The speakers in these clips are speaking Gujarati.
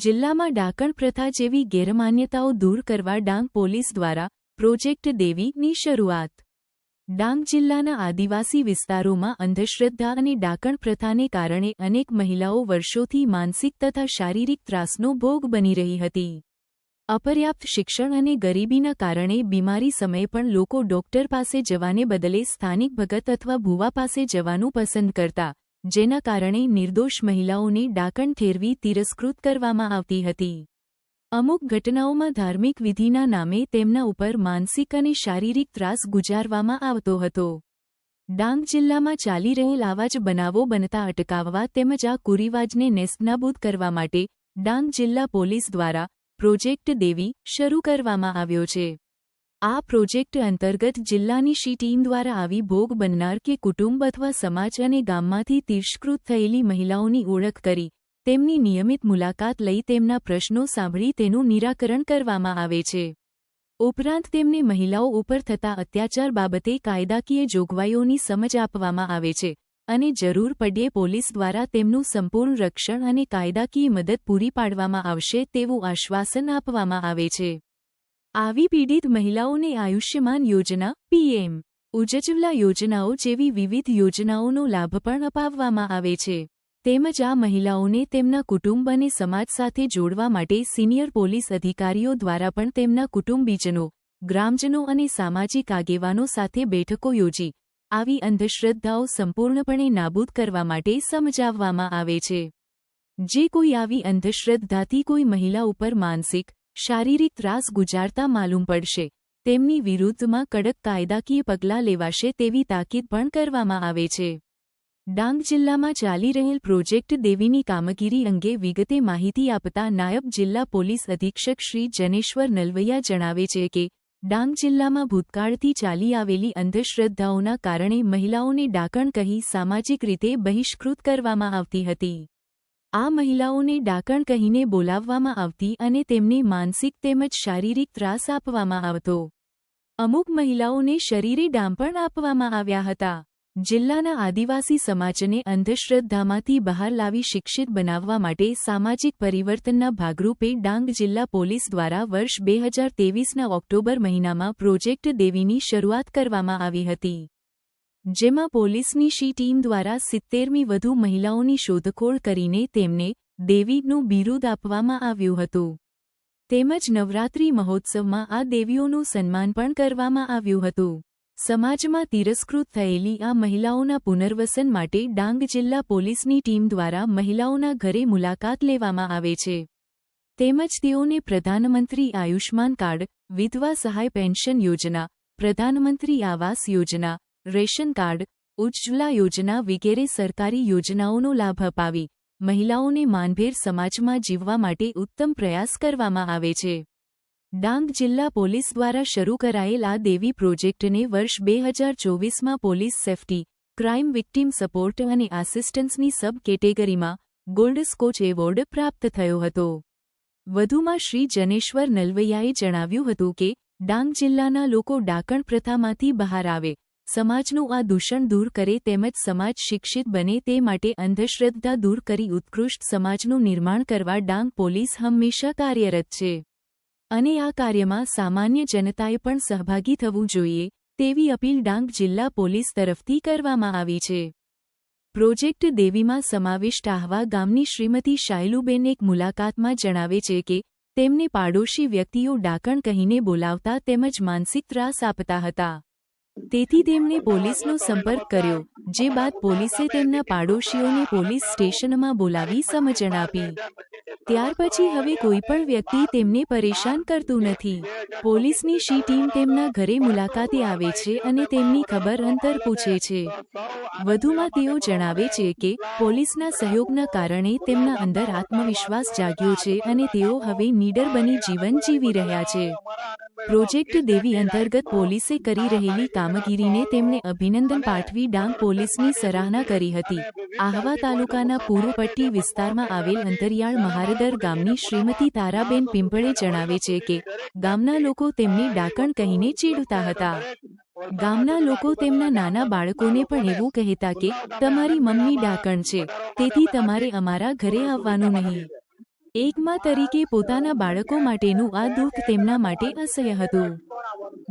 જિલ્લામાં ડાકણ પ્રથા જેવી ગેરમાન્યતાઓ દૂર કરવા ડાંગ પોલીસ દ્વારા પ્રોજેક્ટ દેવીની શરૂઆત. ડાંગ જિલ્લાના આદિવાસી વિસ્તારોમાં અંધશ્રદ્ધા અને ડાકણ પ્રથાને કારણે અનેક મહિલાઓ વર્ષોથી માનસિક તથા શારીરિક ત્રાસનો ભોગ બની રહી હતી. અપર્યાપ્ત શિક્ષણ અને ગરીબીના કારણે બીમારી સમયે પણ લોકો ડોક્ટર પાસે જવાને બદલે સ્થાનિક ભગત અથવા ભૂવા પાસે જવાનું પસંદ કરતા જેના કારણે નિર્દોષ મહિલાઓને ડાકણ ઠેરવી તિરસ્કૃત કરવામાં આવતી હતી. અમુક ઘટનાઓમાં ધાર્મિક વિધિના નામે તેમના ઉપર માનસિક અને શારીરિક ત્રાસ ગુજારવામાં આવતો હતો. ડાંગ જિલ્લામાં ચાલી રહેલ આવા જ બનાવો બનતા અટકાવવા તેમજ આ કુરિવાજને નેસ્તનાબૂદ કરવા માટે ડાંગ જિલ્લા પોલીસ દ્વારા પ્રોજેક્ટ દેવી શરૂ કરવામાં આવ્યો છે. આ પ્રોજેક્ટ અંતર્ગત જિલ્લાની શી ટીમ દ્વારા આવી ભોગ બનનાર કે કુટુંબ અથવા સમાજ અને ગામમાંથી તિરસ્કૃત થયેલી મહિલાઓની ઓળખ કરી, તેમની નિયમિત મુલાકાત લઈ તેમના પ્રશ્નો સાંભળી તેનું નિરાકરણ કરવામાં આવે છે. ઉપરાંત તેમને મહિલાઓ ઉપર થતા અત્યાચાર બાબતે કાયદાકીય જોગવાઈઓની સમજ આપવામાં આવે છે અને જરૂર પડ્યે પોલીસ દ્વારા તેમનું સંપૂર્ણ રક્ષણ અને કાયદાકીય મદદ પૂરી પાડવામાં આવશે તેવું આશ્વાસન આપવામાં આવે છે. આવી પીડિત મહિલાઓને આયુષ્યમાન યોજના, પીએમ, ઉજ્જવલા યોજનાઓ જેવી વિવિધ યોજનાઓનો લાભ પણ અપાવવામાં આવે છે. તેમજ આ મહિલાઓને તેમના કુટુંબ અને સમાજ સાથે જોડવા માટે સિનિયર પોલીસ અધિકારીઓ દ્વારા પણ તેમના કુટુંબીજનો, ગ્રામજનો અને સામાજિક આગેવાનો સાથે બેઠકો યોજી, આવી અંધશ્રદ્ધાઓ સંપૂર્ણપણે નાબૂદ કરવા માટે સમજાવવામાં આવે છે. જે કોઈ આવી અંધશ્રદ્ધાથી કોઈ મહિલા ઉપર માનસિક શારીરિક ત્રાસ ગુજારતા માલુમ પડશે. તેમની વિરુદ્ધમાં કડક કાયદાકીય પગલાં લેવાશે તેવી તાકીદ પણ કરવામાં આવે છે. ડાંગ જિલ્લામાં ચાલી રહેલ પ્રોજેક્ટ દેવીની કામગીરી અંગે વિગતે માહિતી આપતા નાયબ જિલ્લા પોલીસ અધિક્ષક શ્રી જનેશ્વર નલવૈયા જણાવે છે કે, ડાંગ જિલ્લામાં ભૂતકાળથી ચાલી આવેલી અંધશ્રદ્ધાઓના કારણે મહિલાઓને ડાકણ કહી સામાજિક રીતે બહિષ્કૃત કરવામાં આવતી હતી. આ મહિલાઓને ડાકણ કહીને બોલાવવામાં આવતી અને તેમને માનસિક તેમજ શારીરિક ત્રાસ આપવામાં આવતો. અમુક મહિલાઓને શરીરે ડાંપણ આપવામાં આવ્યા હતા. જિલ્લાના આદિવાસી સમાજને અંધશ્રદ્ધામાંથી બહાર લાવી શિક્ષિત બનાવવા માટે સામાજિક પરિવર્તનના ભાગરૂપે ડાંગ જિલ્લા પોલીસ દ્વારા વર્ષ બે હજાર તેવીસના ઓક્ટોબર મહિનામાં પ્રોજેક્ટ દેવીની શરૂઆત કરવામાં આવી હતી. જેમાં પોલીસની શી ટીમ દ્વારા સિત્તેરમી વધુ મહિલાઓની શોધખોળ કરીને તેમને દેવીનું બિરુદ આપવામાં આવ્યું હતું. તેમજ નવરાત્રી મહોત્સવમાં આ દેવીઓનું સન્માન પણ કરવામાં આવ્યું હતું. સમાજમાં તિરસ્કૃત થયેલી આ મહિલાઓના પુનર્વસન માટે ડાંગ જિલ્લા પોલીસની ટીમ દ્વારા મહિલાઓના ઘરે મુલાકાત લેવામાં આવે છે. તેમજ તેઓને પ્રધાનમંત્રી આયુષ્માન કાર્ડ, વિધવા સહાય પેન્શન યોજના, પ્રધાનમંત્રી આવાસ યોજના રેશન કાર્ડ, ઉજ્જવલા યોજના વગેરે સરકારી યોજનાઓનો લાભ અપાવી મહિલાઓને માનભેર સમાજમાં જીવવા માટે ઉત્તમ પ્રયાસ કરવામાં આવે છે. ડાંગ જિલ્લા પોલીસ દ્વારા શરૂ કરાયેલ આ દેવી પ્રોજેક્ટને વર્ષ બે હજાર ચોવીસમાં police safety, crime victim support અને આસિસ્ટન્સની સબ કેટેગરીમાં ગોલ્ડ સ્કોચ એવોર્ડ પ્રાપ્ત થયો હતો. વધુમાં શ્રી જનેશ્વર નલવૈયાએ જણાવ્યું હતું કે, ડાંગ જિલ્લાના લોકો ડાકણ પ્રથામાંથી બહાર આવે સમાજનું આ દૂષણ દૂર કરે તેમજ સમાજ શિક્ષિત બને તે માટે અંધશ્રદ્ધા દૂર કરી ઉત્કૃષ્ટ સમાજનું નિર્માણ કરવા ડાંગ પોલીસ હંમેશા કાર્યરત છે. અને આ કાર્યમાં સામાન્ય જનતાએ પણ સહભાગી થવું જોઈએ, તેવી અપીલ ડાંગ જિલ્લા પોલીસ તરફથી કરવામાં આવી છે. પ્રોજેક્ટ દેવીમાં સમાવિષ્ટ આહવા ગામની શ્રીમતી શાયલુબેન એક મુલાકાતમાં જણાવે છે કે, તેમને પાડોશી વ્યક્તિઓ ડાકણ કહીને બોલાવતા તેમજ માનસિક ત્રાસ આપતા હતા. તેથી તેમણે પોલીસનો સંપર્ક કર્યો, જે બાદ પોલીસે તેમના પાડોશીઓને પોલીસ સ્ટેશનમાં બોલાવી સમજણ આપી. ત્યાર પછી હવે કોઈ પણ વ્યક્તિ તેમને પરેશાન કરતું નથી. પોલીસની શી ટીમ તેમના ઘરે મુલાકાતે આવે છે અને તેમની ખબર અંતર પૂછે છે. વધુમાં તેઓ જણાવે છે કે, પોલીસના સહયોગના કારણે તેમના અંદર આત્મવિશ્વાસ જાગ્યો છે અને તેઓ હવે નીડર બની જીવન જીવી રહ્યા છે. પ્રોજેક્ટ દેવી અંતર્ગત પોલીસે કરી રહેલી કામગીરીને તેમણે અભિનંદન પાઠવી ડાંગ પોલીસની સરાહના કરી હતી. આહવા તાલુકાના પૂર્વપટ્ટી વિસ્તારમાં આવેલ અંતરિયાળ મહારદર ગામની શ્રીમતી તારાબેન પિંપળે જણાવે છે કે, ગામના લોકો તેમને ડાકણ કહીને ચીડતા હતા. ગામના લોકો તેમના નાના બાળકોને પણ એવું કહેતા કે, તમારી મમ્મી ડાકણ છે, તેથી તમારે અમારા ઘરે આવવાનું નહીં. એકમાં તરીકે પોતાના બાળકો માટેનું આ દુઃખ તેમના માટે અસહ્ય હતું.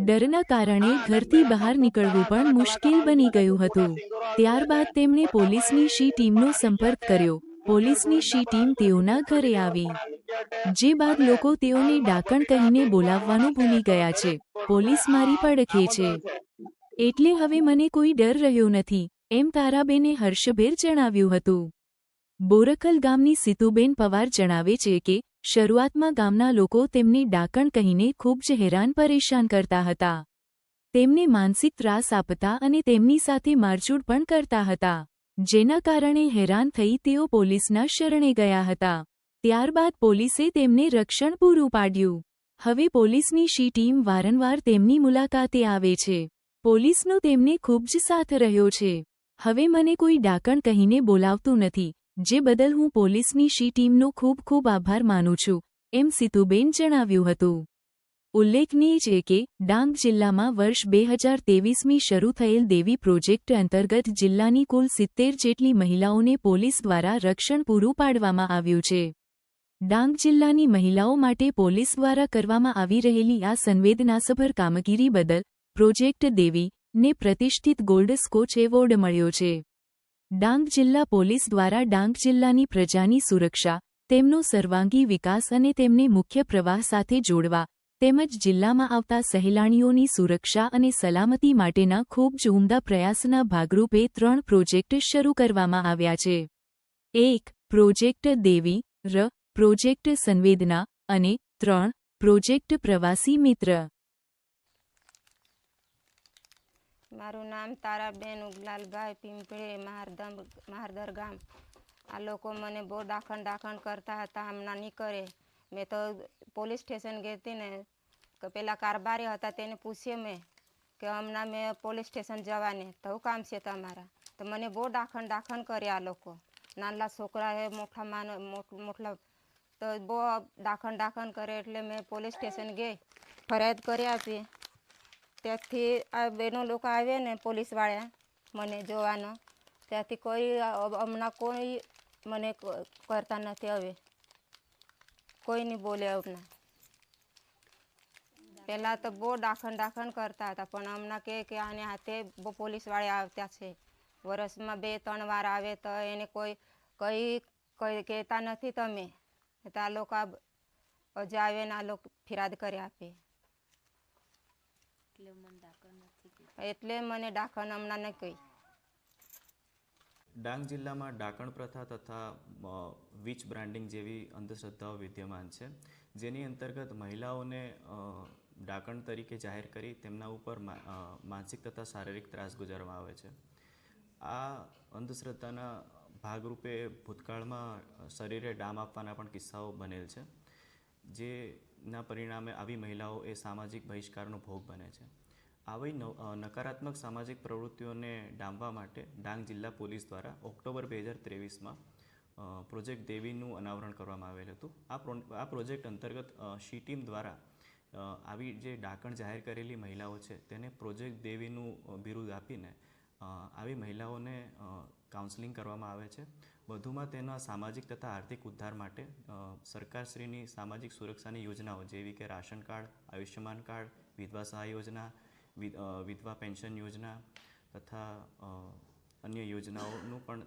ડરના કારણે ઘરથી બહાર નીકળવું પણ મુશ્કેલ બની ગયું હતું. ત્યારબાદ તેમણે પોલીસની શી ટીમનો સંપર્ક કર્યો. પોલીસની શી ટીમ તેઓના ઘરે આવી. જે બાદ લોકો તેઓને ડાકણ કહીને બોલાવવાનું ભૂલી ગયા છે. પોલીસ મારી પડખે છે. એટલે હવે મને કોઈ ડર રહ્યો નથી, એમ તારાબેને હર્ષભેર જણાવ્યું હતું. બોરકલ ગામની સીતુબેન પવાર જણાવે છે કે, શરૂઆતમાં ગામના લોકો તેમને ડાકણ કહીને ખૂબ જ હેરાન પરેશાન કરતા હતા. તેમને માનસિક ત્રાસ આપતા અને તેમની સાથે મારઝૂડ પણ કરતા હતા. જેના કારણે હેરાન થઈ તેઓ પોલીસના શરણે ગયા હતા. ત્યારબાદ પોલીસે તેમને રક્ષણ પૂરું પાડ્યું. હવે પોલીસની શી ટીમ વારંવાર તેમની મુલાકાતે આવે છે. પોલીસનો તેમને ખૂબ જ સાથ રહ્યો છે. હવે મને કોઈ ડાકણ કહીને બોલાવતું નથી. જે બદલ હું પોલીસની શી ટીમનો ખૂબ ખૂબ આભાર માનું છું, એમ સિતુબેન જણાવ્યું હતું. ઉલ્લેખનીય છે કે, ડાંગ જિલ્લામાં વર્ષ બે હજાર તેવીસમી શરૂ થયેલ દેવી પ્રોજેક્ટ અંતર્ગત જિલ્લાની કુલ સિત્તેર જેટલી મહિલાઓને પોલીસ દ્વારા રક્ષણ પૂરું પાડવામાં આવ્યું છે. ડાંગ જિલ્લાની મહિલાઓ માટે પોલીસ દ્વારા કરવામાં આવી રહેલી આ સંવેદનાસભર કામગીરી બદલ પ્રોજેક્ટ દેવી ને પ્રતિષ્ઠિત ગોલ્ડ સ્કોચ એવોર્ડ મળ્યો છે. ડાંગ જિલ્લા પોલીસ દ્વારા ડાંગ જિલ્લાની પ્રજાની સુરક્ષા, તેમનો સર્વાંગી વિકાસ અને તેમને મુખ્ય પ્રવાહ સાથે જોડવા, તેમજ જિલ્લામાં આવતા સહેલાણીઓની સુરક્ષા અને સલામતી માટેના ખૂબ જ ઉમદા પ્રયાસના ભાગરૂપે ત્રણ પ્રોજેક્ટ શરૂ કરવામાં આવ્યા છે. એક, પ્રોજેક્ટ દેવી, ર, પ્રોજેક્ટ સંવેદના, અને ત્રણ, પ્રોજેક્ટ પ્રવાસી મિત્ર. મારું નામ તારાબેન ઉગલાલભાઈ પિંપળે મહારદમ મહારદર ગામ આ લોકો મને બહુ દાખણ દાખણ કરતા હતા, હમણાં નહીં કરે મેં તો પોલીસ સ્ટેશન ગઈ હતી ને કે પેલા કારબારી હતા તેને પૂછીએ મેં કે હમણાં મેં પોલીસ સ્ટેશન જવાની, તો કામ છે તમારા? તો મને બહુ દાખણ દાખણ કરે આ લોકો. નાના છોકરા હે મોટા માનો મોટ- મોટલા તો બહુ દાખણ દાખણ કરે એટલે મેં પોલીસ સ્ટેશન ગઈ. ફરિયાદ કરી આપી ત્યાંથી આ બેનો લોકો આવે ને પોલીસવાળા મને જોવાનો. ત્યાંથી કોઈ હમણાં કોઈ મને કરતા નથી હવે. કોઈ નહીં બોલે હમણાં પહેલાં તો બહુ દાખણ દાખણ કરતા હતા, પણ હમણાં કે કે આને હાથે પોલીસવાળા આવતા છે. વરસમાં બે, ત્રણ વાર આવે તો એને કોઈ કઈ કઈ કહેતા નથી તમે. તો આ લોકો આ આવે ને આ લોકો ફિરાદ કરી આપે. એટલે મને ડાકણ હમણાં ન કહી ડાંગ જિલ્લામાં ડાકણ પ્રથા તથા વીચ બ્રાન્ડિંગ જેવી અંધશ્રદ્ધાઓ વિદ્યમાન છે. જેની અંતર્ગત મહિલાઓને ડાકણ તરીકે જાહેર કરી તેમના ઉપર માનસિક તથા શારીરિક ત્રાસ ગુજારવામાં આવે છે. આ અંધશ્રદ્ધાના ભાગરૂપે ભૂતકાળમાં શરીરે ડામ આપવાના પણ કિસ્સાઓ બનેલ છે. જેના પરિણામે આવી મહિલાઓ એ સામાજિક બહિષ્કારનો ભોગ બને છે. આવી નકારાત્મક સામાજિક પ્રવૃત્તિઓને ડામવા માટે ડાંગ જિલ્લા પોલીસ દ્વારા ઓક્ટોબર બે હજાર ત્રેવીસમાં પ્રોજેક્ટ દેવીનું અનાવરણ કરવામાં આવેલ હતું. આ પ્રો- આ પ્રોજેક્ટ અંતર્ગત શી ટીમ દ્વારા આવી જે ડાકણ જાહેર કરેલી મહિલાઓ છે તેને પ્રોજેક્ટ દેવીનું બિરુદ આપીને આવી મહિલાઓને કાઉન્સેલિંગ કરવામાં આવે છે. વધુમાં તેના સામાજિક તથા આર્થિક ઉદ્ધાર માટે સરકારશ્રીની સામાજિક સુરક્ષાની યોજનાઓ જેવી કે રાશન કાર્ડ, આયુષ્યમાન કાર્ડ, વિધવા સહાય યોજના વિધવા પેન્શન યોજના તથા અન્ય યોજનાઓનું પણ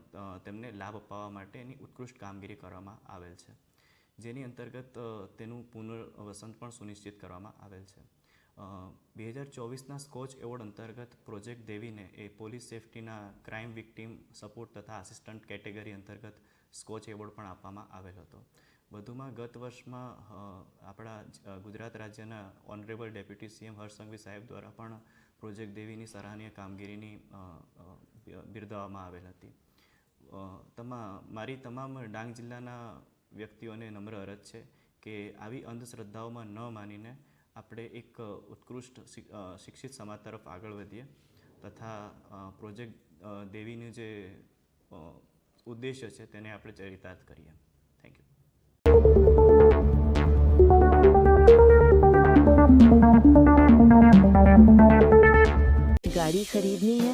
તેમને લાભ અપાવવા માટેની ઉત્કૃષ્ટ કામગીરી કરવામાં આવેલ છે. જેની અંતર્ગત તેનું પુનર્વસન પણ સુનિશ્ચિત કરવામાં આવેલ છે. બે હજાર ચોવીસના સ્કોચ એવોર્ડ અંતર્ગત પ્રોજેક્ટ દેવીને એ પોલીસ સેફટીના ક્રાઇમ વિક્ટીમ સપોર્ટ તથા આસિસ્ટન્ટ કેટેગરી અંતર્ગત સ્કોચ એવોર્ડ પણ આપવામાં આવેલ હતો. વધુમાં ગત વર્ષમાં આપણા ગુજરાત રાજ્યના ઓનરેબલ ડેપ્યુટી સીએમ હર્ષસંઘવી સાહેબ દ્વારા પણ પ્રોજેક્ટ દેવીની સરાહનીય કામગીરીની બિરદાવવામાં આવેલ હતી. તમા, મારી તમામ ડાંગ જિલ્લાના વ્યક્તિઓને નમ્ર અરજ છે કે આવી અંધશ્રદ્ધાઓમાં ન માનીને આપણે એક અ, ઉત્કૃષ્ટ શિ- અ, શિક્ષિત સમાજ તરફ આગળ વધીએ તથા અ, પ્રોજેક્ટ અ, દેવીનું જે અ, ઉદ્દેશ્ય છે તેને આપણે ચરિતાર્થ કરીએ થેન્ક યુ गाड़ी खरीदनी है